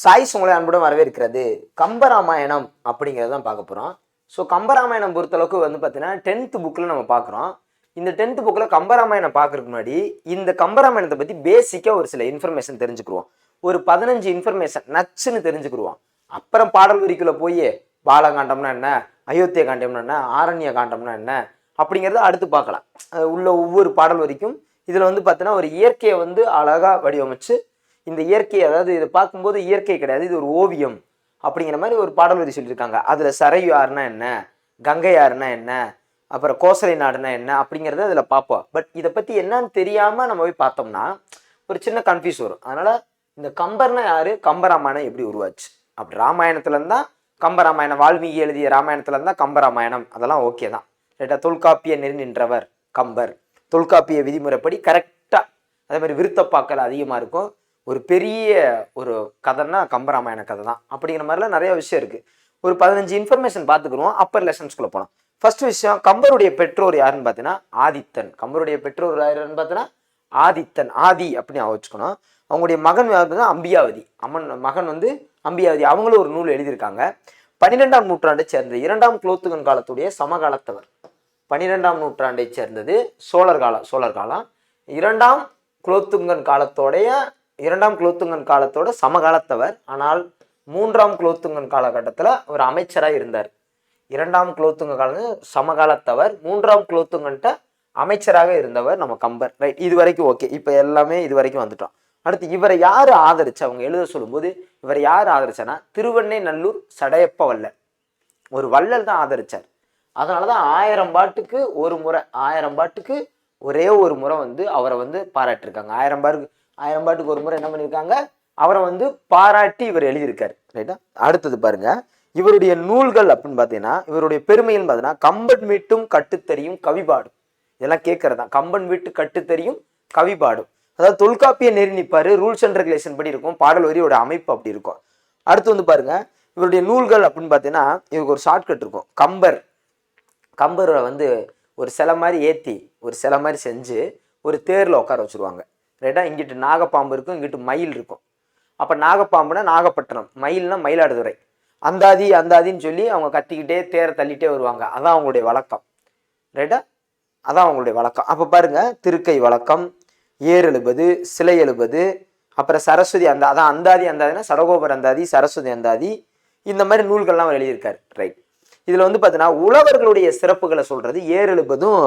Choice உங்களை அன்புடன் வரவேற்கிறது. கம்பராமாயணம் அப்படிங்கிறத தான் பார்க்க போகிறோம் ஸோ கம்பராமாயணம் பொறுத்தளவுக்கு வந்து பார்த்தீங்கன்னா டென்த்து புக்கில் நம்ம பார்க்குறோம். இந்த டென்த்து புக்கில் கம்பராமாயணம் பார்க்குறதுக்கு முன்னாடி இந்த கம்பராமாயணத்தை பற்றி பேசிக்காக ஒரு சில இன்ஃபர்மேஷன் தெரிஞ்சுக்கிடுவோம் ஒரு பதினஞ்சு இன்ஃபர்மேஷன் நச்சுன்னு தெரிஞ்சுக்கிடுவோம் அப்புறம் பாடல் வரிக்குள்ளே போய் பாலகாண்டம்னா என்ன? அயோத்திய காண்டம்னா என்ன? ஆரண்ய காண்டம்னா என்ன? அப்படிங்கிறத அடுத்து பார்க்கலாம். உள்ள ஒவ்வொரு பாடல் வரைக்கும் இதில் வந்து பார்த்தீங்கன்னா ஒரு இயற்கையை வந்து அழகாக வடிவமைச்சு இந்த இயற்கை அதாவது இதை பார்க்கும்போது இயற்கை கிடையாது இது ஒரு ஓவியம் அப்படிங்கிற மாதிரி ஒரு பாடல் வரி சொல்லியிருக்காங்க. அதில் சரையு ஆறுனா என்ன? கங்கை ஆறுனா என்ன? அப்புறம் கோசலை நாடுனா என்ன? அப்படிங்கிறத அதில் பார்ப்போம். பட் இதை பற்றி என்னன்னு தெரியாமல் நம்ம போய் பார்த்தோம்னா ஒரு சின்ன கன்ஃபியூஸ் வரும். அதனால் இந்த கம்பர்னா யாரு? கம்பராமாயணம் எப்படி உருவாச்சு? அப்படி ராமாயணத்துல கம்பராமாயணம் வால்மீகி எழுதிய ராமாயணத்துல இருந்தா கம்பராமாயணம். அதெல்லாம் ஓகே தான். ரைட்டா தொல்காப்பிய நெறி நின்றவர் கம்பர். தொல்காப்பிய விதிமுறைப்படி கரெக்டாக அதே மாதிரி விருத்தப்பாக்கள் அதிகமாக இருக்கும். ஒரு பெரிய ஒரு கதைன்னா கம்பராமாயண கதை தான். அப்படிங்கிற மாதிரிலாம் நிறைய விஷயம் இருக்குது ஒரு பதினஞ்சு இன்ஃபர்மேஷன் பார்த்துக்குருவோம் அப்பர் லெசன்ஸ்குள்ளே போனோம் ஃபர்ஸ்ட் விஷயம் கம்பருடைய பெற்றோர் யாருன்னு பார்த்தீங்கன்னா ஆதித்தன். கம்பருடைய பெற்றோர் யாருன்னு பார்த்தீங்கன்னா ஆதித்தன் ஆதி அப்படின்னு ஞாபகம் வச்சுக்கணும். அவங்களுடைய மகன் யாருன்னா அம்பியாவதி. அம்மன் மகன் வந்து அம்பியாவதி. அவங்களும் ஒரு நூல் எழுதியிருக்காங்க. பன்னிரெண்டாம் நூற்றாண்டை சேர்ந்த இரண்டாம் குலோத்துகன் காலத்துடைய சமகாலத்தவர். பன்னிரெண்டாம் நூற்றாண்டை சேர்ந்தது சோழர் காலம் சோழர் காலம். இரண்டாம் குலோத்துங்கன் காலத்தோடைய இரண்டாம் குலோத்துங்கன் காலத்தோட சமகாலத்தவர். ஆனால் மூன்றாம் குலோத்துங்கன் காலகட்டத்தில் ஒரு அமைச்சராக இருந்தார். இரண்டாம் குலோத்துங்க காலம் சமகாலத்தவர் மூன்றாம் குலோத்துங்கன்ட்ட அமைச்சராக இருந்தவர் நம்ம கம்பர். ரைட் இது வரைக்கும் ஓகே இப்போ எல்லாமே இது வரைக்கும் வந்துட்டோம். அடுத்து இவரை யார் ஆதரிச்சு? அவங்க எழுத சொல்லும்போது இவரை யார் ஆதரிச்சானா திருவண்ணை நல்லூர் சடையப்ப வல்லல் ஒரு வள்ளல் தான் ஆதரிச்சார். அதனால தான் ஆயிரம் பாட்டுக்கு ஒரு முறை ஆயிரம் பாட்டுக்கு ஒரே ஒரு முறை வந்து அவரை வந்து பாராட்டியிருக்காங்க ஆயிரம் பாட்டுக்கு ஆயிரம் பாட்டுக்கு ஒரு முறை என்ன பண்ணியிருக்காங்க? அவரை வந்து பாராட்டி இவர் எழுதியிருக்காரு. ரைட்டா அடுத்தது பாருங்க. இவருடைய நூல்கள் அப்படின்னு பார்த்தீங்கன்னா இவருடைய பெருமைன்னு பார்த்தீங்கன்னா கம்பன் வீட்டும் கட்டுத்தறியும் கவிபாடும். இதெல்லாம் கேட்கறது தான் கம்பன் வீட்டு கட்டுத்தறியும் கவிபாடும். அதாவது தொல்காப்பிய நெறி நிற்பாரு ரூல்ஸ் அண்ட் ரெகுலேஷன் படி இருக்கும் பாடல் வரியோட அமைப்பு அப்படி இருக்கும். அடுத்து வந்து பாருங்க. இவருடைய நூல்கள் அப்படின்னு பார்த்தீங்கன்னா இவருக்கு ஒரு ஷார்ட்கட் இருக்கும். கம்பர். கம்பரை வந்து ஒரு சிலை மாதிரி ஏற்றி ஒரு சிலை மாதிரி செஞ்சு ஒரு தேரில் உட்கார வச்சுருவாங்க. ரைட்டாக இங்கிட்டு நாகப்பாம்பு இருக்கும் இங்கிட்டு மயில் இருக்கும். அப்போ நாகப்பாம்புனா நாகப்பட்டினம். மயில்னா மயிலாடுதுறை. அந்தாதி அந்தாதின்னு சொல்லி அவங்க கத்திக்கிட்டே தேரை தள்ளிட்டே வருவாங்க. அதான் அவங்களுடைய வழக்கம். ரைட்டா அதான் அவங்களுடைய வழக்கம். அப்போ பாருங்க திருக்கை வழக்கம் ஏர் எழுபது சிலை எழுபது அப்புறம் சரஸ்வதி அந்த அதான் அந்தாதி அந்தாதினா சடகோபர் அந்தாதி சரஸ்வதி அந்தாதி இந்த மாதிரி நூல்கள்லாம் அவர் எழுதியிருக்காரு. ரைட் இதில் வந்து பார்த்தீங்கன்னா உழவர்களுடைய சிறப்புகளை சொல்கிறது ஏர் எழுபதும்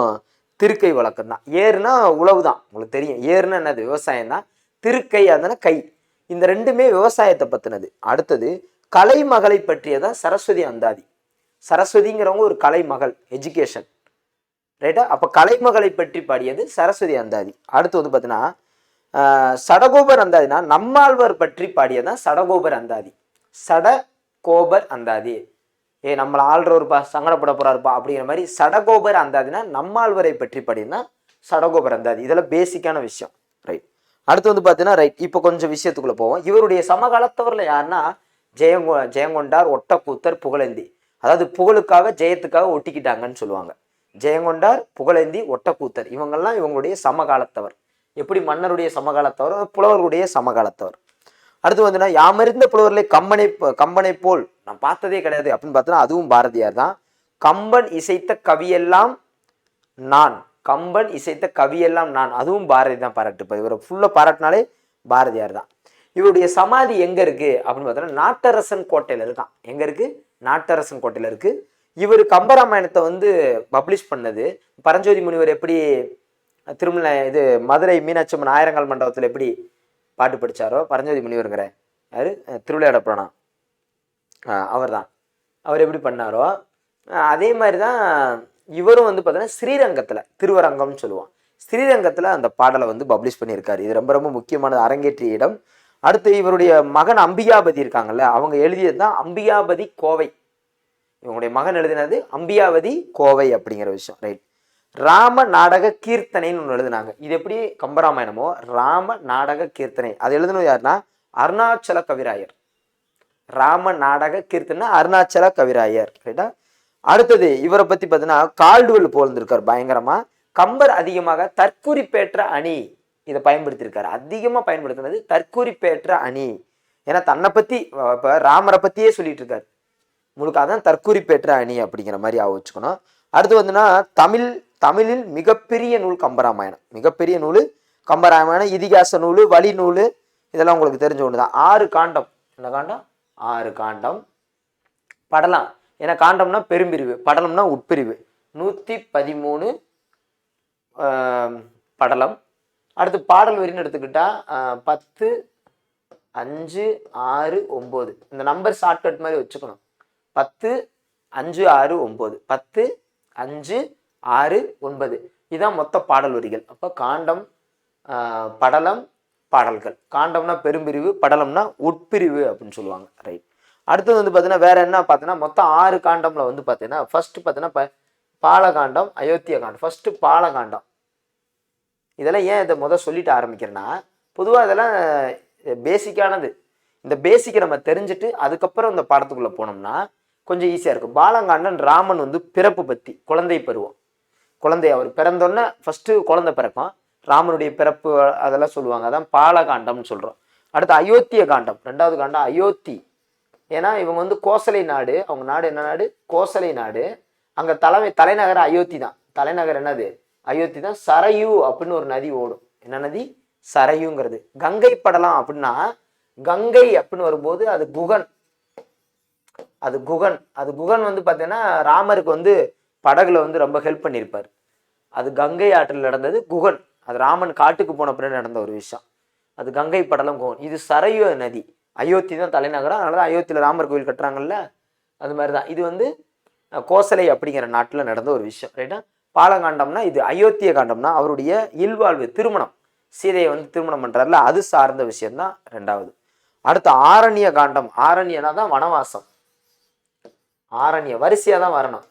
திருக்கை வழக்கம் தான் ஏறுனா உழவு தான் உங்களுக்கு தெரியும். ஏறுனா என்னது? விவசாயம் தான் திருக்கை அதனா கை. இந்த ரெண்டுமே விவசாயத்தை பற்றினது அடுத்தது கலைமகளை பற்றியதான் சரஸ்வதி அந்தாதி. சரஸ்வதிங்கிறவங்க ஒரு கலைமகள் எஜுகேஷன் ரைட்டா அப்போ கலைமகளை பற்றி பாடியது சரஸ்வதி அந்தாதி. அடுத்து வந்து பார்த்தீங்கன்னா சடகோபர் அந்தாதினா நம்மாழ்வார் பற்றி பாடியதான் சடகோபர் அந்தாதி. சட கோபர் அந்தாதி. ஏ நம்மளை ஆள்றவருப்பா சங்கடப்பட போறாருப்பா அப்படிங்கிற மாதிரி சடகோபர் அந்தாதினா நம்மாழ்வரை பற்றி படின்னா சடகோபர் அந்தாதி. இதெல்லாம் பேசிக்கான விஷயம். ரைட் அடுத்து வந்து பார்த்தீங்கன்னா ரைட் இப்போ கொஞ்சம் விஷயத்துக்குள்ள போவோம். இவருடைய சமகாலத்தவரில் யாருன்னா ஜெயங்கொ ஜெயங்கொண்டார் ஒட்டக்கூத்தர் புகழேந்தி. அதாவது புகழுக்காக ஜெயத்துக்காக ஒட்டிக்கிட்டாங்கன்னு சொல்லுவாங்க. ஜெயங்கொண்டார் புகழேந்தி ஒட்டக்கூத்தர். இவங்கெல்லாம் இவங்களுடைய சமகாலத்தவர். எப்படி மன்னருடைய சமகாலத்தவர்? புலவர்களுடைய சமகாலத்தவர். அடுத்து வந்துன்னா யாமறிந்த புலவர்களை கம்பனை கம்பனை போல் நான் பார்த்ததே கிடையாது அப்படின்னு பார்த்தோன்னா அதுவும் பாரதியார் தான். கம்பன் இசைத்த கவியெல்லாம் நான். கம்பன் இசைத்த கவியெல்லாம் நான். அதுவும் பாரதி தான் பாராட்டுப்பார் இவரை ஃபுல்லாக பாராட்டினாலே பாரதியார் தான். இவருடைய சமாதி எங்கே இருக்கு? அப்படின்னு பார்த்தோன்னா நாட்டரசன் கோட்டையில் இருக்கான். எங்கே இருக்கு? நாட்டரசன் கோட்டையில் இருக்கு. இவர் கம்பராமாயணத்தை வந்து பப்ளிஷ் பண்ணது. பரஞ்சோதி முனிவர் எப்படி திருமலை இது மதுரை மீனாட்சி அம்மன் ஆயிரங்கால் மண்டபத்தில் எப்படி பாட்டு படித்தாரோ பரஞ்சோதி முனிவருங்கிற யார்? திருவிளையாட புராணம் அவர் தான் அவர் எப்படி பண்ணாரோ அதே மாதிரி தான் இவரும் வந்து பார்த்தீங்கன்னா ஸ்ரீரங்கத்தில் திருவரங்கம்னு சொல்லுவான். ஸ்ரீரங்கத்தில் அந்த பாடலை வந்து பப்ளிஷ் பண்ணியிருக்காரு. இது ரொம்ப ரொம்ப முக்கியமானது அரங்கேற்றிய இடம். அடுத்து இவருடைய மகன் அம்பிகாபதி இருக்காங்கல்ல அவங்க எழுதியது தான் அம்பிகாபதி கோவை. இவங்களுடைய மகன் எழுதினது அம்பியாவதி கோவை அப்படிங்கிற விஷயம் ரைட் ராம நாடக கீர்த்தனைன்னு ஒன்று எழுதினாங்க. இது எப்படி கம்பராமாயணமோ? ராம நாடக கீர்த்தனை. அது எழுதுனது யாருன்னா? அருணாச்சல கவிராயர். ராம நாடக கீர்த்தனை அருணாச்சல கவிராயர். ரைட்டா அடுத்தது இவரை பத்தி பார்த்தீங்கன்னா கால்டுவெல் போல்ந்திருக்கார் பயங்கரமா. கம்பர் அதிகமாக தற்குறிப்பேற்ற அணி இதை பயன்படுத்தியிருக்காரு. அதிகமாக பயன்படுத்தினது தற்குறிப்பேற்ற அணி. ஏன்னா தன்னை பத்தி இப்போ ராமரை பத்தியே சொல்லிட்டு இருக்காரு முழுக்க அதான் தற்குறிப்பேற்ற அணி அப்படிங்கிற மாதிரி ஆக வச்சுக்கணும். அடுத்து வந்துன்னா தமிழ் தமிழில் மிகப்பெரிய நூல் கம்பராமாயணம். மிகப்பெரிய நூல் கம்பராமாயணம் இதிகாச நூல் வழி நூல் இதெல்லாம் உங்களுக்கு தெரிஞ்ச ஒன்று தான் ஆறு காண்டம். என்ன காண்டம்? ஆறு காண்டம். படலாம். ஏன்னா காண்டம்னா பெரும்பிரிவு படலம்னா உட்பிரிவு. நூற்றி பதிமூணு படலம். அடுத்து பாடல் வரின்னு எடுத்துக்கிட்டால் பத்து அஞ்சு ஆறு ஒம்பது. இந்த நம்பர் ஷார்ட்கட் மாதிரி வச்சுக்கணும். பத்து அஞ்சு ஆறு ஒம்பது. பத்து அஞ்சு ஆறு ஒன்பது. இதான் மொத்த பாடல் வரிகள். அப்போ காண்டம் படலம் பாடல்கள். காண்டம்னா பெரும்பிரிவு படலம்னா உட்பிரிவு அப்படின்னு சொல்லுவாங்க. ரைட் அடுத்தது வந்து பார்த்தீங்கன்னா வேற என்ன பார்த்தீங்கன்னா மொத்தம் ஆறு காண்டம்ல வந்து பார்த்தீங்கன்னா ஃபர்ஸ்ட் பார்த்தீங்கன்னா ப பாலகாண்டம் அயோத்திய காண்டம். ஃபர்ஸ்ட் பாலகாண்டம். இதெல்லாம் ஏன் இதை முதல் சொல்லிட்டு ஆரம்பிக்கிறேன்னா பொதுவாக இதெல்லாம் பேசிக்கானது இந்த பேசிக்கை நம்ம தெரிஞ்சுட்டு அதுக்கப்புறம் இந்த பாடத்துக்குள்ளே போனோம்னா கொஞ்சம் ஈஸியாக இருக்கும். பாலகாண்டன் ராமன் வந்து பிறப்பு பற்றி குழந்தை பருவம். குழந்தைய அவர் பிறந்தோன்னே ஃபஸ்ட்டு குழந்தை பிறக்கும். ராமனுடைய பிறப்பு அதெல்லாம் சொல்லுவாங்க. அதான் பாலகாண்டம்னு சொல்கிறோம் அடுத்து அயோத்திய காண்டம். ரெண்டாவது காண்டம் அயோத்தி. ஏன்னா இவங்க வந்து கோசலை நாடு. அவங்க நாடு என்ன நாடு? கோசலை நாடு. அங்கே தலைமை தலைநகர் அயோத்தி தான். தலைநகர் என்னது? அயோத்தி தான் சரையு அப்படின்னு ஒரு நதி ஓடும். என்ன நதி? சரையுங்கிறது. கங்கை படலாம் அப்படின்னா கங்கை அப்படின்னு வரும்போது அது குகன். அது குகன். அது குகன் வந்து பார்த்தீங்கன்னா ராமருக்கு வந்து படகுல வந்து ரொம்ப ஹெல்ப் பண்ணியிருப்பார் அது கங்கை ஆற்றில் நடந்தது குகன். அது ராமன் காட்டுக்கு போன பிறகு நடந்த ஒரு விஷயம். அது கங்கை படலம் குகன். இது சரையு நதி. அயோத்தி தான் தலைநகரம். அதனால தான் அயோத்தியில் ராமர் கோவில் கட்டுறாங்கல்ல? அது மாதிரி தான் இது வந்து கோசலை அப்படிங்கிற நாட்டில் நடந்த ஒரு விஷயம். ரைட்டா பாலகாண்டம்னா இது அயோத்திய காண்டம்னா அவருடைய இல்வாழ்வு திருமணம். சீதையை வந்து திருமணம் பண்ணுறாருல அது சார்ந்த விஷயம்தான் ரெண்டாவது. அடுத்து ஆரண்ய காண்டம். ஆரண்யனா தான் வனவாசம். ஆரண்ய வரிசையாக தான் வரணும்.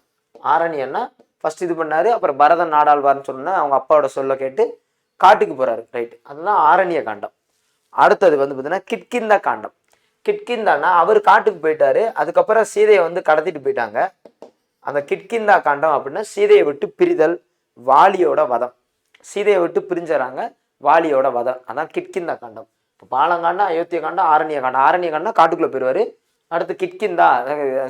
ஆரணியன்னா ஃபர்ஸ்ட் இது பண்ணாரு அப்புறம் பரதன் நாடாழ்வார்னு சொன்னா அவங்க அப்பாவோட சொல்ல கேட்டு காட்டுக்கு போறாரு. ரைட் அதுதான் ஆரண்ய காண்டம். அடுத்தது வந்து பார்த்தீங்கன்னா கிட்கிந்தா காண்டம். கிட்கிந்தான்னா அவர் காட்டுக்கு போயிட்டாரு. அதுக்கப்புறம் சீதையை வந்து கடத்திட்டு போயிட்டாங்க. அந்த கிட்கிந்தா காண்டம் அப்படின்னா சீதையை விட்டு பிரிதல் வாலியோட வதம். சீதையை விட்டு பிரிஞ்சறாங்க வாலியோட வதம். அதான் கிட்கிந்தா காண்டம். இப்போ பாலங்காண்டம் அயோத்திய காண்டம் ஆரண்ய காண்டம் ஆரண்ய காண்டம் காட்டுக்குள்ளே போயிடுவாரு அடுத்து கிட்கிந்தா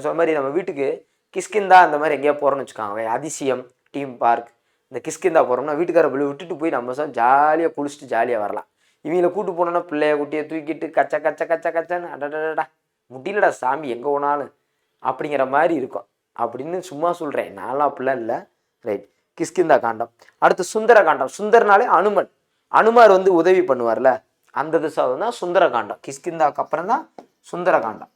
சொன்ன மாதிரி நம்ம வீட்டுக்கு கிஷ்கிந்தா அந்த மாதிரி எங்கேயா போகிறோன்னு வச்சுக்காங்க. அதிசயம் டீம் பார்க் இந்த கிஷ்கிந்தா போகிறோம்னா வீட்டுக்கார பிள்ளை விட்டுட்டு போய் நம்ம சார் ஜாலியாக குளிச்சுட்டு ஜாலியாக வரலாம். இவங்கள கூட்டு போனோம்னா பிள்ளைய குட்டியை தூக்கிட்டு கச்ச கச்ச கச்ச கச்சன்னு அடடடா முடியலடா சாமி எங்கே போனாலும் அப்படிங்கிற மாதிரி இருக்கும். அப்படின்னு சும்மா சொல்கிறேன் நான்லாம் அப்படிலாம் இல்லை. ரைட். கிஷ்கிந்தா காண்டம். அடுத்து சுந்தர காண்டம். சுந்தரனாலே அனுமன். அனுமார் வந்து உதவி பண்ணுவார்ல. அந்த திசை தான் சுந்தர காண்டம். கிஷ்கிந்தாக்கு அப்புறம் தான் சுந்தர காண்டம்.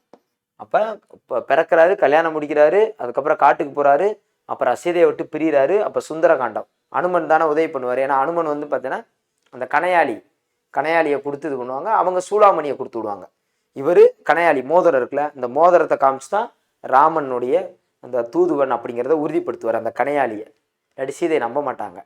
அப்போ இப்போ பிறக்கிறாரு கல்யாணம் முடிக்கிறாரு அதுக்கப்புறம் காட்டுக்கு போகிறாரு அப்புறம் சீதையை விட்டு பிரியிறாரு அப்போ சுந்தர காண்டம் அனுமன் தானே உதவி பண்ணுவார். ஏன்னா அனுமன் வந்து பார்த்தீங்கன்னா அந்த கனையாளி கனையாளியை கொடுத்து இது பண்ணுவாங்க. அவங்க சூளாமணியை கொடுத்து விடுவாங்க. இவர் கனையாளி மோதிரம் இருக்குல்ல இந்த மோதிரத்தை காமிச்சு தான் ராமனுடைய அந்த தூதுவன் அப்படிங்கிறத உறுதிப்படுத்துவார் அந்த கனையாளியை இல்லாட்டி சீதையை நம்ப மாட்டாங்க.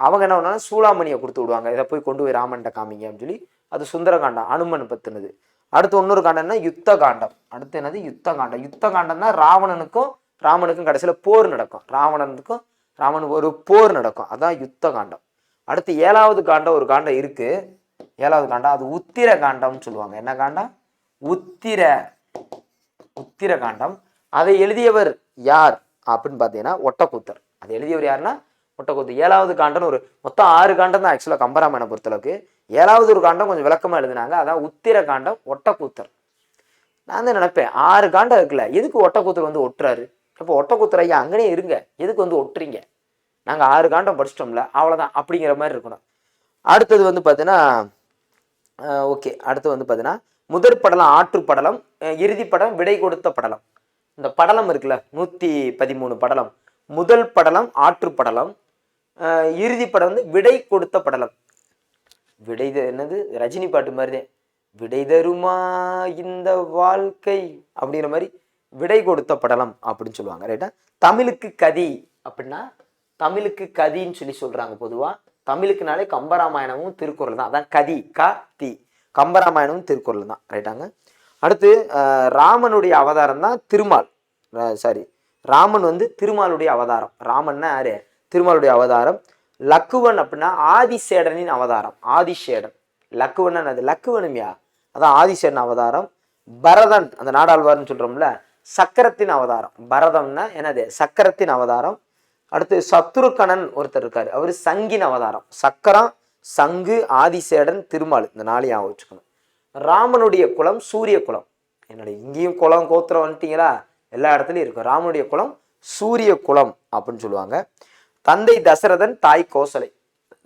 அவங்க என்ன பண்ணாலும் சூளாமணியை கொடுத்து விடுவாங்க. இதை போய் கொண்டு போய் ராமன்கிட்ட காமிங்க அப்படின்னு சொல்லி அது சுந்தர காண்டம் அனுமன் பற்றினது அடுத்து இன்னொரு காண்டம்னா யுத்த காண்டம் அடுத்து என்னது? யுத்த காண்டம் யுத்த காண்டம்னா ராவணனுக்கும் ராமனுக்கும் கடைசியில் போர் நடக்கும். ராவணனுக்கும் ராமன் ஒரு போர் நடக்கும். அதான் யுத்த காண்டம் அடுத்து ஏழாவது காண்டம் ஒரு காண்டம் இருக்கு. ஏழாவது காண்டம் அது உத்திர காண்டம்னு சொல்லுவாங்க. என்ன காண்டம்? உத்திர உத்திர காண்டம் அதை எழுதியவர் யார்? அப்படின்னு பார்த்தீங்கன்னா ஒட்டக்கூத்தர். அதை எழுதியவர் யாருன்னா? ஒட்டக்கூத்தர். ஏழாவது காண்டம்னு ஒரு மொத்தம் ஆறு காண்டம் தான் ஆக்சுவலாக கம்பராமாயணை பொறுத்தளவுக்கு. ஏழாவது ஒரு காண்டம் கொஞ்சம் விளக்கமாக எழுதினாங்க. அதான் உத்திர காண்டம் ஒட்டக்கூத்தர் நான் தான் நினைப்பேன் ஆறு காண்டம் இருக்குல்ல எதுக்கு ஒட்டக்கூத்தர் வந்து ஒட்டுறாரு? அப்போ ஒட்டக்கூத்தர் ஐயா அங்கனே இருங்க. எதுக்கு வந்து ஒட்டுறீங்க? நாங்கள் ஆறு காண்டம் படிச்சிட்டோம்ல அவ்வளோதான் அப்படிங்கிற மாதிரி இருக்கணும். அடுத்தது வந்து பார்த்தீங்கன்னா ஓகே அடுத்து வந்து பார்த்தீங்கன்னா முதற் படலம் ஆற்று படலம் இறுதி படம் விடை கொடுத்த படலம். இந்த படலம் இருக்குல்ல நூற்றி பதிமூணு படலம். முதல் படலம் ஆற்று படலம். இறுதி படம் வந்து விடை கொடுத்த படலம். விடைத என்னது? ரஜினி பாட்டு மாதிரிதான். விடை தருமா இந்த வாழ்க்கை? அப்படிங்கிற மாதிரி விடை கொடுத்த படலம் அப்படின்னு சொல்லுவாங்க ரைட்டா தமிழுக்கு கதி அப்படின்னா தமிழுக்கு கதின்னு சொல்லி சொல்றாங்க பொதுவா. தமிழுக்குனாலே கம்பராமாயணமும் திருக்குறள் தான். அதான் கதி க தி. கம்பராமாயணமும் திருக்குறள் தான் ரைட்டாங்க அடுத்து ராமனுடைய அவதாரம் தான் திருமால். சாரி ராமன் வந்து திருமாலுடைய அவதாரம். ராமன்னா யாரு? திருமாலுடைய அவதாரம். லக்குவன் அப்படின்னா ஆதிசேடனின் அவதாரம். ஆதிசேடன். லக்குவன் அது? லக்குவனும்யா அதான் ஆதிசேடன் அவதாரம். பரதன் அந்த நாடாழ்வார்னு சொல்றோம்ல சக்கரத்தின் அவதாரம். பரதம்னா என்னது? சக்கரத்தின் அவதாரம். அடுத்து சத்ருகணன் ஒருத்தர் இருக்காரு. அவர் சங்கின் அவதாரம். சக்கரம் சங்கு ஆதிசேடன் திருமால். இந்த நாளையும் ஞாபகம் வச்சுக்கணும். ராமனுடைய குலம் சூரிய குலம். என்னோட இங்கேயும் குலம் கோத்திரம் வந்துட்டீங்களா? எல்லா இடத்துலையும் இருக்கும். ராமனுடைய குலம் சூரிய குலம் அப்படின்னு சொல்லுவாங்க. தந்தை தசரதன் தாய் கோசலை.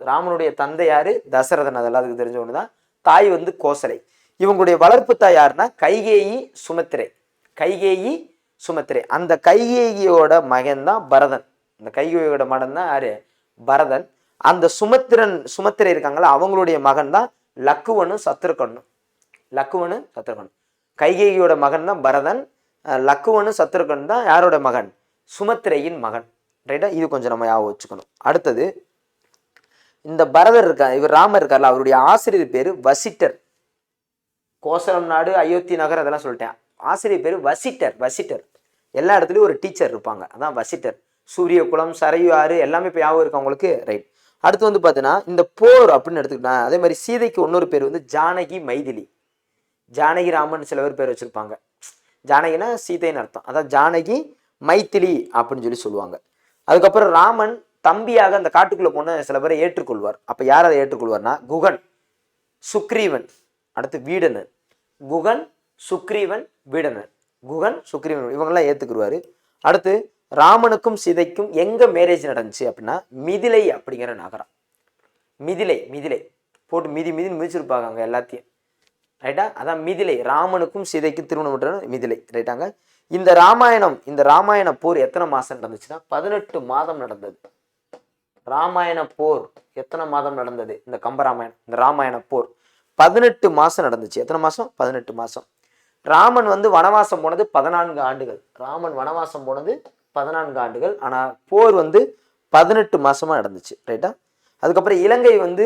ராமனுடைய தந்தை யாரு? தசரதன். அதெல்லாம் அதுக்கு தெரிஞ்ச ஒண்ணுதான். தாய் வந்து கோசலை. இவங்களுடைய வளர்ப்பு தாய் யாருன்னா கைகேயி சுமத்திரை. கைகேயி சுமத்திரை. அந்த கைகேயியோட மகன் தான் பரதன். அந்த கைகேயியோட மகன் தான் யாரு? பரதன். அந்த சுமத்திரன் சுமத்திரை இருக்காங்களா அவங்களுடைய மகன் தான் லக்குவனும் சத்ருகனும் லக்குவனு சத்ருகன் கைகேயியோட மகன் தான் பரதன். லக்குவனு சத்ருகன் தான் யாரோட மகன்? சுமத்திரையின் மகன். ரைட்டா இது கொஞ்சம் நம்ம ஞாபகம் வச்சுக்கணும். அடுத்தது இந்த பரதர் இருக்கா இவர் ராமர் இருக்கார்ல அவருடைய ஆசிரியர் பேர் வசிட்டர். கோசலம் நாடு அயோத்தி நகர் அதெல்லாம் சொல்லிட்டேன். ஆசிரியர் பேர் வசிட்டர் வசிட்டர். எல்லா இடத்துலையும் ஒரு டீச்சர் இருப்பாங்க. அதான் வசிட்டர். சூரிய குலம் சரையு ஆறு எல்லாமே இப்போ ஞாபகம் இருக்கு அவங்களுக்கு ரைட் அடுத்து வந்து பார்த்தீங்கன்னா இந்த போர் அப்படின்னு எடுத்துக்கிட்டா அதே மாதிரி சீதைக்கு இன்னொரு பேர் வந்து ஜானகி மைதிலி. ஜானகி ராமன் சில பேர் பேர் வச்சுருப்பாங்க. ஜானகினா சீதைன்னு அர்த்தம். அதான் ஜானகி மைத்திலி அப்படின்னு சொல்லி சொல்லுவாங்க. அதுக்கப்புறம் ராமன் தம்பியாக அந்த காட்டுக்குள்ளே போன சில பேரை ஏற்றுக்கொள்வார். அப்போ யார் அதை ஏற்றுக்கொள்வார்னா குகன் சுக்ரீவன் அடுத்து வீடனன். குகன் சுக்ரீவன் வீடனன். குகன் சுக்ரீவன் இவங்கெல்லாம் ஏற்றுக்குருவார் அடுத்து ராமனுக்கும் சீதைக்கும் எங்கே மேரேஜ் நடந்துச்சு அப்படின்னா மிதிலை அப்படிங்கிற நகரம். மிதிலை மிதிலை. போட்டு மிதி மிதின்னு மிதிச்சிருப்பாங்க அங்கே எல்லாத்தையும். ரைட்டா அதான் மிதிலை. ராமனுக்கும் சீதைக்கும் திருமணம் பண்ணுறது மிதிலை. ரைட்டாங்க இந்த ராமாயணம் இந்த ராமாயண போர் எத்தனை மாதம் நடந்துச்சுன்னா? பதினெட்டு மாதம் நடந்தது. ராமாயண போர் எத்தனை மாதம் நடந்தது? இந்த கம்பராமாயணம் இந்த ராமாயண போர். பதினெட்டு மாதம் நடந்துச்சு. எத்தனை மாதம் பதினெட்டு மாதம் ராமன் வந்து வனவாசம் போனது பதினான்கு ஆண்டுகள். ராமன் வனவாசம் போனது பதினான்கு ஆண்டுகள். ஆனால் போர் வந்து பதினெட்டு மாதமாக நடந்துச்சு. ரைட்டா அதுக்கப்புறம் இலங்கை வந்து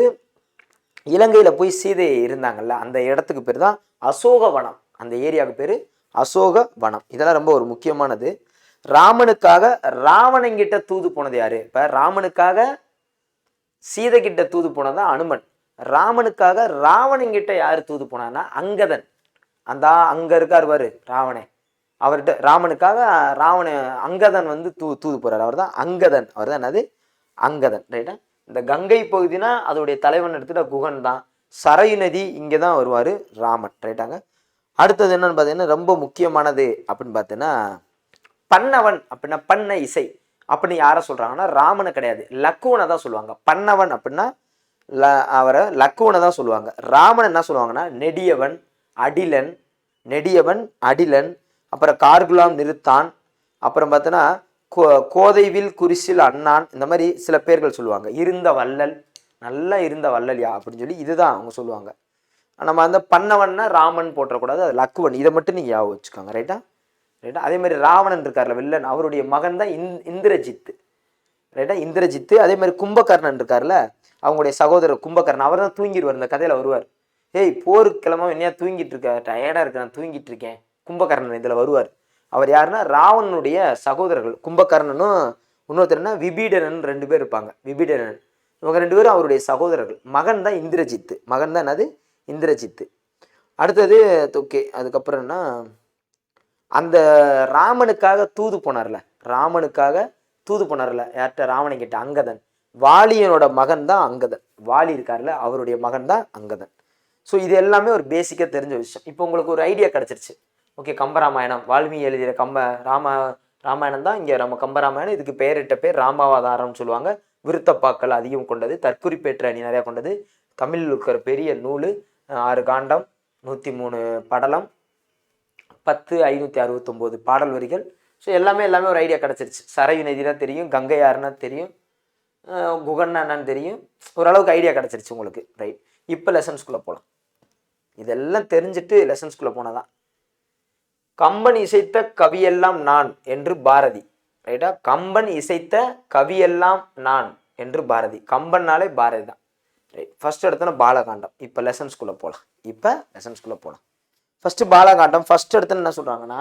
இலங்கையில் போய் சீதை இருந்தாங்கல்ல அந்த இடத்துக்கு பேர் தான் அசோக வனம். அந்த ஏரியாவுக்கு பேர் அசோக வனம். இதெல்லாம் ரொம்ப ஒரு முக்கியமானது. ராமனுக்காக ராவணங்கிட்ட தூது போனது யாரு? இப்ப ராமனுக்காக சீதை கிட்ட தூது போனது அனுமன். ராமனுக்காக ராவணங்கிட்ட யாரு தூது போனான்னா அங்கதன். அந்த அங்க இருக்கார் பாரு ராவணே. அவர்கிட்ட ராமனுக்காக ராவண அங்கதன் வந்து தூ தூது போறாரு. அவர் தான் அங்கதன். அவர் தான் என்னது? அங்கதன் ரைட்டா இந்த கங்கை பகுதினா அதோடைய தலைவன் எடுத்துட்டா குகன் தான். சரை நதி இங்கே தான் வருவார் ராமன். ரைட்டாங்க அடுத்தது என்னன்னு பார்த்தீங்கன்னா ரொம்ப முக்கியமானது அப்படின்னு பார்த்தீங்கன்னா பன்னவன் அப்படின்னா பண்ண இசை. அப்படின்னு யாரை சொல்கிறாங்கன்னா ராமனை கிடையாது. லக்குவனை தான் சொல்லுவாங்க. பன்னவன் அப்படின்னா ல அவரை லக்குவனை தான் சொல்லுவாங்க. ராமன் என்ன சொல்லுவாங்கன்னா நெடியவன் அடிலன் நெடியவன் அடிலன் அப்புறம் கார்குலாம் நிறுத்தான். அப்புறம் பார்த்தோன்னா கோதைவில் குறிசில் அண்ணான் இந்த மாதிரி சில பேர்கள் சொல்லுவாங்க. இருந்த வள்ளல் நல்லா இருந்த வள்ளல்யா அப்படின்னு சொல்லி இதுதான் அவங்க சொல்லுவாங்க. நம்ம அந்த பண்ணவன்னா ராமன் போட்டக்கூடாது அது லக்குவன். இதை மட்டும் நீங்கள் ஞாபகம் வச்சுக்கோங்க ரைட்டா ரைட்டா அதே மாதிரி ராவணன் இருக்கார்ல வில்லன் அவருடைய மகன் தான் இந் இந்திரஜித்து. ரைட்டா இந்திரஜித்து அதே மாதிரி கும்பகர்ணன் இருக்கார்ல அவங்களுடைய சகோதரர் கும்பகர்ணன் அவர் தான் தூங்கிடுவார் இந்த கதையில் வருவார். ஏய் போருக்கு கிளம்ப என்னையா தூங்கிட்டு இருக்க? டயர்டாக இருக்கு நான் தூங்கிட்டு இருக்கேன். கும்பகர்ணன் இதில் வருவார். அவர் யாருன்னா ராவணனுடைய சகோதரர்கள். கும்பகர்ணனும் இன்னொருத்தர்னா விபீடனன் ரெண்டு பேர் இருப்பாங்க. விபீடனன். இவங்க ரெண்டு பேரும் அவருடைய சகோதரர்கள். மகன் தான் இந்திரஜித்து. மகன் தான் என்னது? இந்திரஜித்து. அடுத்தது ஓகே அதுக்கப்புறம் என்ன? அந்த ராமனுக்காக தூது போனார்ல. ராமனுக்காக தூது போனார்ல. யார்கிட்ட? ராவணன் கிட்ட. அங்கதன். வாலியனோட மகன் தான் அங்கதன். வாலி இருக்கார்ல அவருடைய மகன் தான் அங்கதன். ஸோ இது எல்லாமே ஒரு பேசிக்காக தெரிஞ்ச விஷயம். இப்போ உங்களுக்கு ஒரு ஐடியா கிடச்சிருச்சு. ஓகே கம்பராமாயணம். வால்மீகி எழுதிய கம்ப ராம ராமாயணம் தான் இங்கே நம்ம கம்பராமாயணம். இதுக்கு பெயரிட்ட பேர் ராமாவதாரம்னு சொல்லுவாங்க. விருத்தப்பாக்கள் அதிகம் கொண்டது தற்குறிப்பேற்ற அணி நிறையா கொண்டது. தமிழில் இருக்கிற பெரிய நூல் ஆறு காண்டம் நூற்றி மூணு படலம் பத்து ஐநூற்றி அறுபத்தொம்போது பாடல் வரிகள். ஸோ எல்லாமே எல்லாமே ஒரு ஐடியா கிடச்சிருச்சு. சரையு நதினா தெரியும் கங்கை யாருன்னா தெரியும் அஹ் குகன்னா தெரியும். ஓரளவுக்கு ஐடியா கிடச்சிருச்சு உங்களுக்கு ரைட் இப்போ லெசன்ஸ்குள்ளே போகலாம் இதெல்லாம் தெரிஞ்சுட்டு லெசன்ஸ்குள்ளே போனால் தான் கம்பன் இசைத்த கவியெல்லாம் நான் என்று பாரதி. ரைட்டா கம்பன் இசைத்த கவியெல்லாம் நான் என்று பாரதி. கம்பன்னாலே பாரதி தான். ரைட் ஃபஸ்ட் எடுத்தோன்னா பாலகாண்டம். இப்போ லெசன்ஸ்குள்ளே போகலாம் இப்போ லெசன்ஸ்குள்ளே போகலாம் ஃபஸ்ட்டு பாலகாண்டம் ஃபர்ஸ்ட் எடுத்தோன்னு என்ன சொல்கிறாங்கன்னா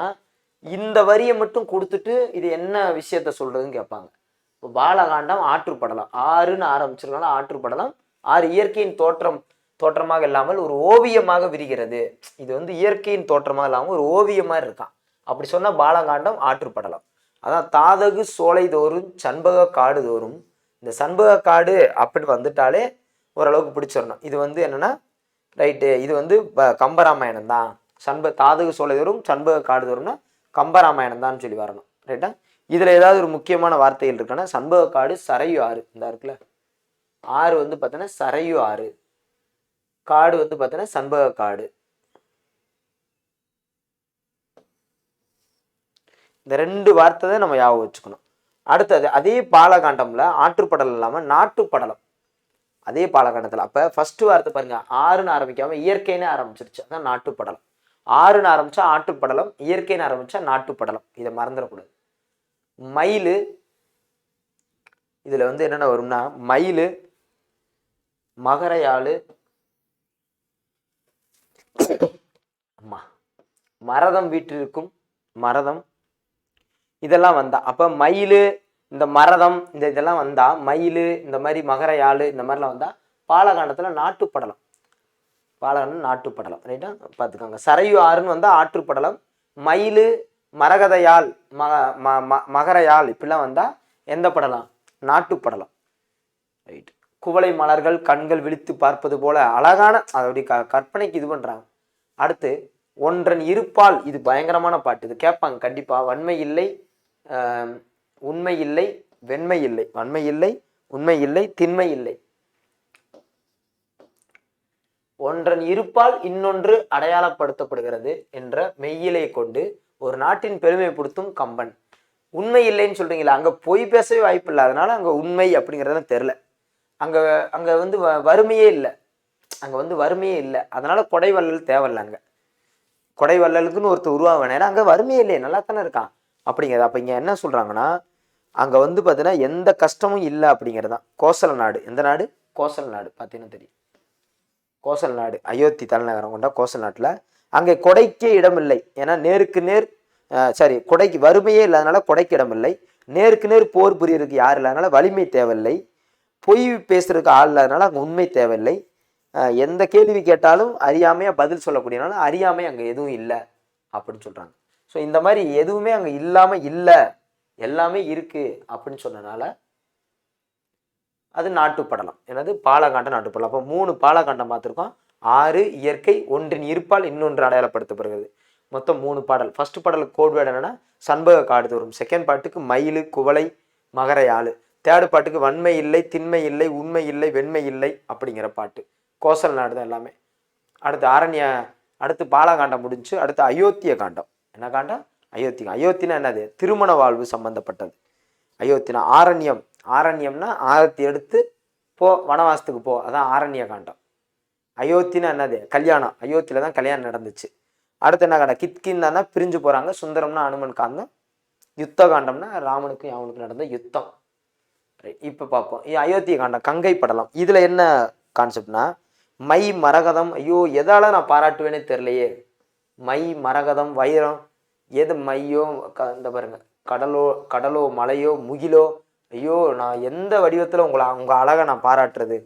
இந்த வரியை மட்டும் கொடுத்துட்டு இது என்ன விஷயத்த சொல்கிறதுன்னு கேட்பாங்க. இப்போ பாலகாண்டம் ஆற்றுப்படலாம் ஆறுன்னு ஆரம்பிச்சிருக்கனால ஆற்றுப்படலாம் ஆறு இயற்கையின் தோற்றம் தோற்றமாக இல்லாமல் ஒரு ஓவியமாக விரிகிறது. இது வந்து இயற்கையின் தோற்றமாக இல்லாமல் ஒரு ஓவியமாக இருக்கான். அப்படி சொன்னால் பாலகாண்டம் ஆற்றுப்படலம். அதான் தாதகு சோலை தோறும் சண்பக காடு தோறும். இந்த சண்பக காடு அப்படின்னு வந்துட்டாலே ஓரளவுக்கு பிடிச்சிடணும். இது வந்து என்னென்னா ரைட்டு இது வந்து ப- கம்பராமாயணம் தான். சண்ப தாதகு சோலை தோறும் சண்பக காடு தோறும்னா கம்பராமாயணம் தான் சொல்லி வரணும். ரைட்டா? இதில் ஏதாவது ஒரு முக்கியமான வார்த்தைகள் இருக்குன்னா சண்பக காடு சரையு ஆறு. இந்த இருக்குல்ல? ஆறு வந்து பார்த்தோன்னா சரையு ஆறு. காடு வந்து பார்த்தோன்னா சண்பக காடு. இந்த ரெண்டு வார்த்தை தான் நம்ம ஞாபகம் வச்சுக்கணும். அடுத்தது அதே பாலகாண்டம்ல ஆற்றுப்படலம் இல்லாமல் நாட்டுப்படலம். அதே பாலகாண்டத்தில். அப்போ ஃபர்ஸ்ட் வார்த்தை பாருங்க. ஆறுன்னு ஆரம்பிக்காம இயற்கைன்னு ஆரம்பிச்சிருச்சு. அதான் நாட்டுப்படலம். ஆறுன்னு ஆரம்பிச்சா ஆட்டுப்படலம் இயற்கைன்னு ஆரம்பிச்சா நாட்டுப்படலம். இதை மறந்துடக்கூடாது. மயில் இதில் வந்து என்னென்ன வரும்னா மயில் மகரையாளு அம்மா மரதம் வீட்டிற்கும் மரதம் இதெல்லாம் வந்தா. அப்போ மயில் இந்த மரதம் இந்த இதெல்லாம் வந்தா மயில் இந்த மாதிரி மகரையாளு இந்த மாதிரிலாம் வந்தா பாலகாண்டத்தில் நாட்டுப்படலம். பாலகாண்டம் நாட்டுப்படலம் ரைட்டா பார்த்துக்கோங்க. சரையு ஆறுன்னு வந்தால் ஆற்றுப்படலம் மயில் மரகதையால் மக ம ம- மகரையால் இப்படிலாம் வந்தால் எந்த படலாம்? நாட்டுப்படலம் ரைட் குவளை மலர்கள் கண்கள் விழித்து பார்ப்பது போல அழகான அதோடைய க கற்பனைக்கு இது பண்ணுறாங்க அடுத்து ஒன்றன் இருப்பால் இது பயங்கரமான பாட்டு. இது கேட்பாங்க கண்டிப்பாக வன்மை இல்லை உண்மை இல்லை வெண்மை இல்லை. வன்மை இல்லை உண்மை இல்லை திண்மை இல்லை. ஒன்றன் இருப்பால் இன்னொன்று அடையாளப்படுத்தப்படுகிறது என்ற மெய்யிலை கொண்டு ஒரு நாட்டின் பெருமைப்படுத்தும் கம்பன். உண்மை இல்லைன்னு சொல்றீங்களா அங்கே பொய் பேசவே வாய்ப்பு இல்லை அதனால உண்மை அப்படிங்கிறது தெரில அங்கே அங்கே வந்து வ- வறுமையே இல்லை. அங்கே வந்து வறுமையே இல்லை. அதனால கொடைவள்ளல் தேவையில்ல கொடை கொடைவள்ளலுக்குன்னு ஒருத்தர் உருவாக நேரம் அங்கே வறுமையே இல்லையே நல்லா தானே இருக்கான். அப்படிங்கிறது அப்போ இங்கே என்ன சொல்கிறாங்கன்னா அங்கே வந்து பார்த்தீங்கன்னா எந்த கஷ்டமும் இல்லை அப்படிங்கிறது தான் கோசல நாடு. எந்த நாடு? கோசல நாடு. பார்த்தீங்கன்னா தெரியும். கோசல் நாடு. அயோத்தி தலைநகரம் கொண்ட கோசல் நாட்டில் அங்கே கொடைக்கே இடமில்லை. ஏன்னா நேருக்கு நேர் சாரி கொடைக்கு வறுமையே இல்லாதனால கொடைக்கு இடமில்லை. நேருக்கு நேர் போர் புரியறதுக்கு யார் இல்லாதனால வலிமை தேவையில்லை. பொய் பேசுறதுக்கு ஆள் இல்லாதனால அங்கே உண்மை தேவையில்லை. எந்த கேள்வி கேட்டாலும் அறியாமையாக பதில் சொல்லக்கூடியனால அறியாமை அங்கே எதுவும் இல்லை அப்படின்னு சொல்கிறாங்க ஸோ இந்த மாதிரி எதுவுமே அங்கே இல்லாமல் இல்லை எல்லாமே இருக்குது அப்படின்னு சொன்னனால அது நாட்டுப்படலம். எனது பாலகாண்ட நாட்டுப்படலம். அப்போ மூணு பாலகாண்டம் பார்த்துருக்கோம். ஆறு இயற்கை ஒன்றின் இருப்பால் இன்னொன்று அடையாளப்படுத்தப்படுகிறது. மொத்தம் மூணு பாடல். ஃபர்ஸ்ட் பாடலுக்கு கோட்வேர்டு என்னென்னா சண்பக காடு தோறும் செகண்ட் பாட்டுக்கு மயில் குவளை மகரையாளு. தேர்டு பாட்டுக்கு வன்மை இல்லை திண்மை இல்லை உண்மை இல்லை வெண்மை இல்லை அப்படிங்கிற பாட்டு. கோசல் நாடு தான் எல்லாமே. அடுத்து ஆரண்ய அடுத்து பாலாகாண்டம் முடிஞ்சு அடுத்து அயோத்திய காண்டம். என்ன காண்டம்? அயோத்தி அயோத்தினா என்னது? திருமண வாழ்வு சம்பந்தப்பட்டது. அயோத்தினா ஆரண்யம். ஆரண்யம்னா ஆரத்தி எடுத்து போ வனவாசத்துக்கு போ. அதான் ஆரண்ய காண்டம். அயோத்தினா என்னது? கல்யாணம். அயோத்தியில தான் கல்யாணம் நடந்துச்சு. அடுத்து என்ன காண்டம்? கித்கிந்தானா பிரிஞ்சு போகிறாங்க சுந்தரம்னா அனுமன் காந்தம். யுத்த காண்டம்னா ராமனுக்கும் அவனுக்கும் நடந்த யுத்தம். இப்போ பார்ப்போம் அயோத்திய காண்டம் கங்கை படலம். இதில் என்ன கான்செப்ட்னா மை மரகதம் ஐயோ எதால் நான் பாராட்டுவேனே தெரிலையே மை மரகதம் வைரம் எது மையோ க- இந்த பாருங்க கடலோ கடலோ மலையோ முகிலோ ஐயோ நான் எந்த வடிவத்தில் உங்களை உங்கள் அழகை நான் பாராட்டுறது?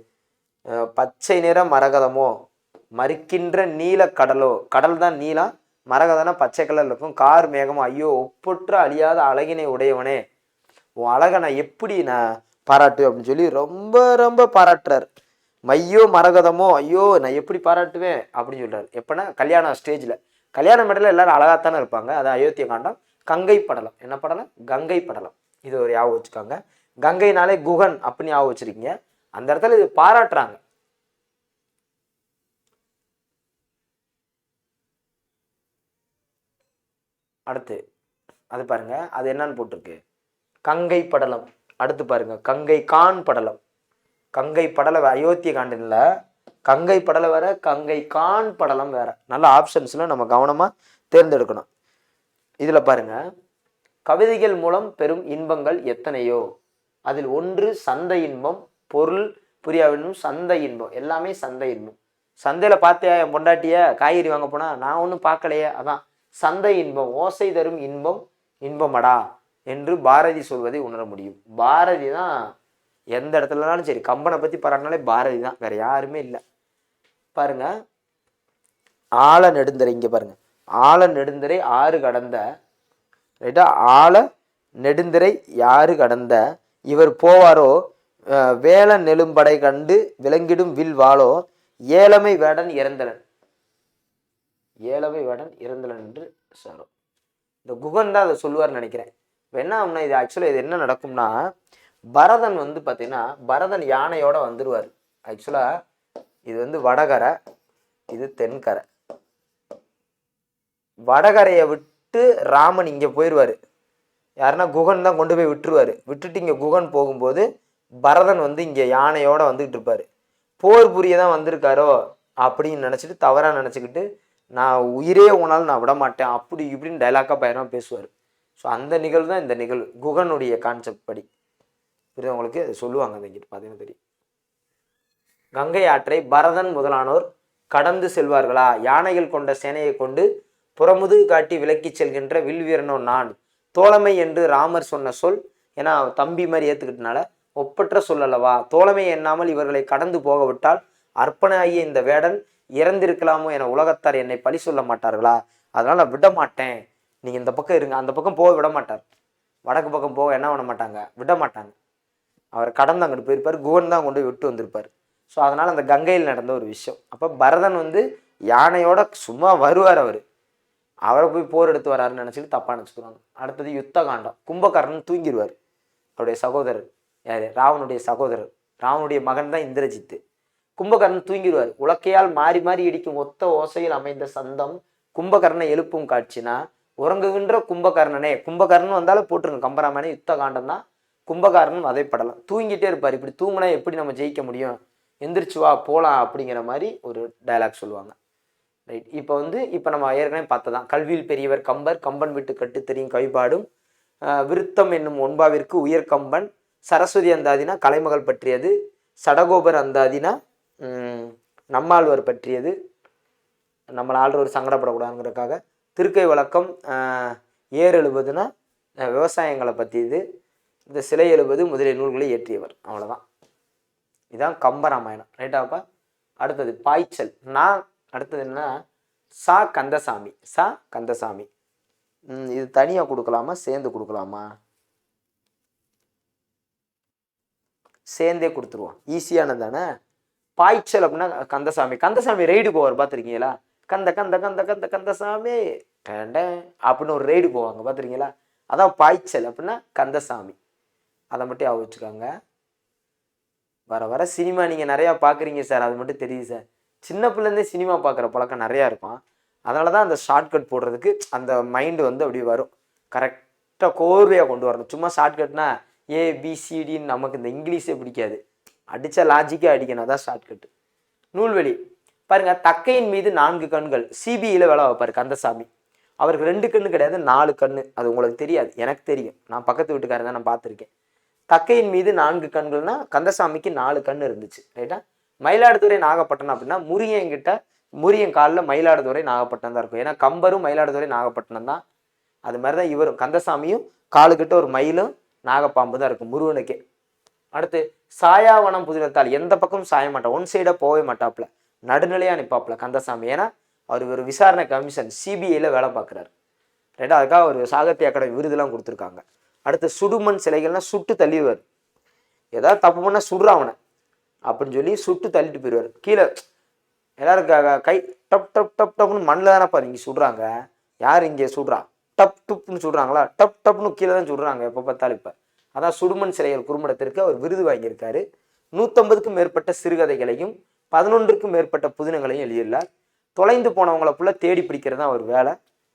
பச்சை நிற மரகதமோ மறுக்கின்ற நீல கடலோ கடல் தான் நீலம் மரகதனா பச்சை கலரில் இருக்கும். கார் மேகமோ ஐயோ ஒப்புற்ற அழியாத அழகினை உடையவனே. உன் அழகை நான் எப்படி நான் பாராட்டுவேன் அப்படின்னு சொல்லி ரொம்ப ரொம்ப பாராட்டுறாரு. மையோ மரகதமோ ஐயோ நான் எப்படி பாராட்டுவேன் அப்படின்னு சொல்கிறார் எப்படின்னா கல்யாணம் ஸ்டேஜில் கல்யாண மேடையில் எல்லாரும் அழகாகத்தானே இருப்பாங்க. அது அயோத்திய காண்டம் கங்கை படலம். என்ன படலம்? கங்கை படலம். இது ஒரு ஞாபகம் வச்சுக்கோங்க. கங்கைனாலே குகன் அப்படின்னு ஞாபகம் வச்சுருக்கீங்க. அந்த இடத்துல இது பாராட்டுறாங்க. அடுத்து அது பாருங்க. அது என்னன்னு போட்டிருக்கு. கங்கை படலம். அடுத்து பாருங்க கங்கை கான் படலம். கங்கை படலை அயோத்திய காண்டனில் கங்கை படலை வேற கங்கை கான் படலம் வேற. நல்ல ஆப்ஷன்ஸில் நம்ம கவனமாக தேர்ந்தெடுக்கணும். இதில் பாருங்க கவிதைகள் மூலம் பெறும் இன்பங்கள் எத்தனையோ? அதில் ஒன்று சந்தை இன்பம் பொருள் புரியாவிடணும் சந்தை இன்பம். எல்லாமே சந்தை இன்பம். சந்தையில் பார்த்தியா என் பொண்டாட்டிய காய்கறி வாங்க போனா நான் ஒன்றும் பார்க்கலையே அதான் சந்தை இன்பம் ஓசை தரும் இன்பம் இன்பமடா. என்று பாரதி சொல்வதை உணர முடியும். பாரதி தான் எந்த இடத்துலனாலும் சரி கம்பனை பற்றி பாராட்டினாலே பாரதி தான் வேற யாருமே இல்லை. பாருங்க ஆழ நெடுந்தரை இங்கே பாருங்க. ஆழ நெடுந்தரை ஆறு கடந்த ரைட்டா ஆழ நெடுந்தரை யாரு கடந்த? இவர் போவாரோ? வேல நெலும்படை கண்டு விளங்கிடும் வில் வாளோ? ஏழமை வேடன் இறந்தலன். ஏழமை வேடன் இறந்தலன் என்று சாரும் இந்த குகன் தான் அதை சொல்லுவார்னு நினைக்கிறேன். இப்போ என்ன ஆகும்னா இது ஆக்சுவலாக இது என்ன நடக்கும்னா பரதன் வந்து பார்த்தீங்கன்னா பரதன் யானையோட வந்துடுவார் ஆக்சுவலாக இது வந்து வடகரை இது தென்கரை. வடகரையை விட்டு ராமன் இங்கே போயிடுவார் யாருன்னா குகன் தான் கொண்டு போய் விட்டுருவார். விட்டுட்டு இங்கே குகன் போகும்போது பரதன் வந்து இங்கே யானையோட வந்துக்கிட்டு இருப்பார். போர் புரிய தான் வந்திருக்காரோ அப்படின்னு நினச்சிட்டு தவறாக நினச்சிக்கிட்டு நான் உயிரே உணாலும் நான் விட மாட்டேன் அப்படி இப்படின்னு டைலாக்காக பயணம் பேசுவார். ஸோ அந்த நிகழ்வு தான் இந்த நிகழ்வு. குகனுடைய கான்செப்ட் படி. புரியுது உங்களுக்கு? அது சொல்லுவாங்க அதை இங்கிட்டு பார்த்தீங்கன்னா தெரியும். கங்கை ஆற்றை பரதன் முதலானோர் கடந்து செல்வார்களா? யானைகள் கொண்ட சேனையை கொண்டு புறமுதுகு காட்டி விலக்கிச் செல்கின்ற வில்வீரனோ நான்? தோழமை என்று ராமர் சொன்ன சொல் ஏன்னா தம்பி மாதிரி ஏற்றுக்கிட்டனால ஒப்பற்ற சொல்லல்லவா தோழமை எண்ணாமல் இவர்களை கடந்து போகவிட்டால் அர்ப்பணாகிய இந்த வேடன் இறந்திருக்கலாமோ என உலகத்தார் என்னை பழி சொல்ல மாட்டார்களா? அதனால் நான் விட மாட்டேன் நீங்க இந்த பக்கம் இருங்க. அந்த பக்கம் போக விட மாட்டார். வடக்கு பக்கம் போக என்ன பண்ண மாட்டாங்க? விட மாட்டாங்க. அவர் கடந்து அங்கிட்டு போயிருப்பார். குகன் தான் கொண்டு விட்டு வந்திருப்பார். ஸோ அதனால் அந்த கங்கையில் நடந்த ஒரு விஷயம். அப்போ பரதன் வந்து யானையோட சும்மா வருவார் அவர். அவரை போய் போர் எடுத்து வராருன்னு நினச்சிட்டு தப்பாக நினச்சிக்கிறாங்க. அடுத்தது யுத்த காண்டம். கும்பகர்ணன் தூங்கிடுவார். அவருடைய சகோதரர். யார்? ராவனுடைய சகோதரர். ராவனுடைய மகன் தான் இந்திரஜித்து. கும்பகர்ணன் தூங்கிடுவார். உலக்கையால் மாறி மாறி இடிக்கும் ஒத்த ஓசையில் அமைந்த சந்தம் கும்பகர்ணனை எழுப்பும் காட்சினா உறங்குகின்ற கும்பகர்ணனே. கும்பகர்ணன் வந்தாலும் போட்டுருங்க. கம்பராமாயணம் யுத்த காண்டம் தான் கும்பகர்ணன் வதைப்படலாம். தூங்கிட்டே இருப்பார். இப்படி தூங்கினா எப்படி நம்ம ஜெயிக்க முடியும்? எந்திரிச்சு வா போகலாம் அப்படிங்கிற மாதிரி ஒரு டயலாக் சொல்லுவாங்க. ரைட் இப்போ வந்து இப்போ நம்ம ஏற்கனவே பார்த்ததான். கல்வியில் பெரியவர் கம்பர் கம்பன் விட்டு கட்டு தெரியும் கவிபாடும். விருத்தம் என்னும் ஒன்பாவிற்கு உயர் கம்பன். சரஸ்வதி அந்தாதினா கலைமகள் பற்றியது. சடகோபர் அந்தாதினா நம்மாழ்வர் நம்மாழ்வார் பற்றியது. நம்மளை ஒரு சங்கடப்படக்கூடாதுங்கிறதுக்காக திருக்கை வழக்கம் ஏர் எழுபதுன்னா விவசாயங்களை பற்றி இது இந்த சிலை எழுபது முதலிய நூல்களை இயற்றியவர். அவ்வளோதான் இதுதான் கம்பராமாயணம் ரைட்டாப்பா அடுத்தது பாய்ச்சல். நான் அடுத்தது என்ன சா கந்தசாமி. சா கந்தசாமி. இது தனியாக கொடுக்கலாமா? சேர்ந்து கொடுக்கலாமா? சேர்ந்தே கொடுத்துருவோம் ஈஸியானது தானே? பாய்ச்சல் அப்படின்னா கந்தசாமி. கந்தசாமி ரைடு போவார் பார்த்துருக்கீங்களா கந்த கந்த கந்த கந்த கந்தசாமி கண்ட அப்படின்னு ஒரு ரைடு போவாங்க பார்த்துருக்கீங்களா அதான் பாய்ச்சல் அப்படின்னா கந்தசாமி அதை மட்டும் ஞாபகம் வச்சுக்கோங்க. வர வர சினிமா நீங்கள் நிறையா பார்க்குறீங்க சார் அது மட்டும் தெரியுது சார் சின்ன பிள்ளைந்தே சினிமா பார்க்குற பழக்கம் நிறையா இருக்கும். அதனால தான் அந்த ஷார்ட்கட் போடுறதுக்கு அந்த மைண்டு வந்து அப்படி வரும். கரெக்டாக கோர்வையாக கொண்டு வரணும். சும்மா ஷார்ட்கட்னா ஏ பிசிடின்னு நமக்கு இந்த இங்கிலீஷே பிடிக்காது. அடித்த லாஜிக்கே அடிக்கணும். அதான் ஷார்ட்கட்டு நூல்வெளி பாருங்க தக்கையின் மீது நான்கு கண்கள். சிபிஐயில் வேலை வைப்பார் கந்தசாமி. அவருக்கு ரெண்டு கண்ணு கிடையாது நாலு கண்ணு. அது உங்களுக்கு தெரியாது எனக்கு தெரியும். நான் பக்கத்து வீட்டுக்காரன் தான் நான் பார்த்துருக்கேன். தக்கையின் மீது நான்கு கண்கள்னா கந்தசாமிக்கு நாலு கண் இருந்துச்சு ரைட்டா மயிலாடுதுறை நாகப்பட்டினம் அப்படின்னா முருகன் கிட்ட முருகன் காலில் மயிலாடுதுறை நாகப்பட்டினம் தான் இருக்கும். ஏன்னா கம்பரும் மயிலாடுதுறை நாகப்பட்டினம் தான். அது மாதிரி தான் இவரும் கந்தசாமியும் காலுக்கிட்ட ஒரு மயிலும் நாகப்பாம்பு தான் இருக்கும் முருகனுக்கே. அடுத்து சாயாவனம் புதினத்தால் எந்த பக்கமும் சாய மாட்டான் ஒன் சைடாக போகவே மாட்டாப்புல. நடுநிலையாக நிற்பாப்புல கந்தசாமி. ஏன்னா அவர் ஒரு விசாரணை கமிஷன் சிபிஐயில் வேலை பார்க்குறாரு. ரைட்டா அதுக்காக ஒரு சாகித்ய அகாடமி விருதுலாம் கொடுத்துருக்காங்க. அடுத்து சுடுமண் சிலைகள்னா சுட்டு தள்ளிடுவார். ஏதாவது தப்பு பண்ணால் சுடுறான் அவனை. அப்படின்னு சொல்லி சுட்டு தள்ளிட்டு போயிடுவார். கீழே எல்லாரும் கை டப் டப் டப் டப்னு மண்ணில் தானப்பா இங்கே சுடுறாங்க. யார் இங்கே சுடுறா? டப் டுப்னு சுடுறாங்களா? டப் டப்னு கீழே தான் சுடுறாங்க. எப்போ பார்த்தாலும் இப்போ. அதான் சுடுமண் சிலைகள் குறும்படத்திற்கு அவர் விருது வாங்கியிருக்காரு. நூற்றம்பதுக்கும் மேற்பட்ட சிறுகதைகளையும் பதினொன்றுக்கும் மேற்பட்ட புதினங்களையும் எழுதியுள்ளார் தொலைந்து போனவங்கள புள்ள தேடி பிடிக்கிறது தான் அவர் வேலை.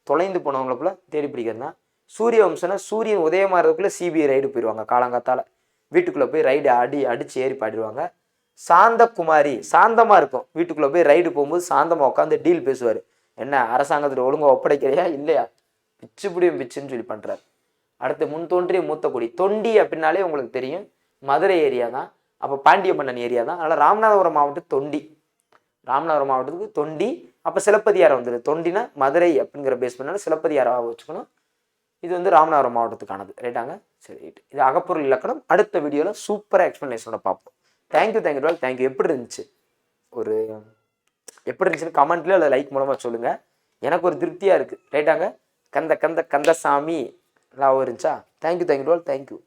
தொலைந்து போனவங்கள புள்ள தேடி பிடிக்கிறது தான் சூரிய வம்சனா சூரியன் உதயமாகிறதுக்குள்ள சிபிஐ ரைடு போயிடுவாங்க காலங்காத்தால். வீட்டுக்குள்ளே போய் ரைடு அடி அடித்து ஏறி பாடிடுவாங்க. சாந்த குமாரி சாந்தமாக இருக்கும். வீட்டுக்குள்ளே போய் ரைடு போகும்போது சாந்தமாக உட்காந்து டீல் பேசுவார். என்ன அரசாங்கத்தில் ஒழுங்கா ஒப்படைக்கிறையா இல்லையா? பிச்சு பிடியும் பிச்சுன்னு சொல்லி பண்ணுறாரு அடுத்து முன் தோன்றிய மூத்த கொடி தொண்டி அப்படின்னாலே உங்களுக்கு தெரியும். மதுரை ஏரியா தான். அப்போ பாண்டிய மன்னன் ஏரியா தான். அதனால் ராமநாதபுரம் மாவட்டம் தொண்டி. ராமநாதபுரம் மாவட்டத்துக்கு தொண்டி. அப்போ சிலப்பதியாரம் வந்துடுது தொண்டினா மதுரை அப்படிங்கிற பேஸ் பண்ணாலும் சிலப்பதியாராக வச்சுக்கணும். இது வந்து ராமநாதபுரம் மாவட்டத்துக்கானது. ரைட்டாங்க சரி ரைட் இது அகப்பொருள் இலக்கணம். அடுத்த வீடியோவில் சூப்பராக எக்ஸ்ப்ளனேஷனோட பார்ப்போம். தேங்க்யூ தேங்க்யூ தேங்க்யூ எப்படி இருந்துச்சு? ஒரு எப்படி இருந்துச்சுன்னு கமெண்ட்லேயே இல்லை லைக் மூலமாக சொல்லுங்கள் எனக்கு ஒரு திருப்தியாக இருக்குது ரைட்டாங்க கந்த கந்த கந்தசாமி. நல்லா இருந்துச்சா? Thank you thank you twelve thank you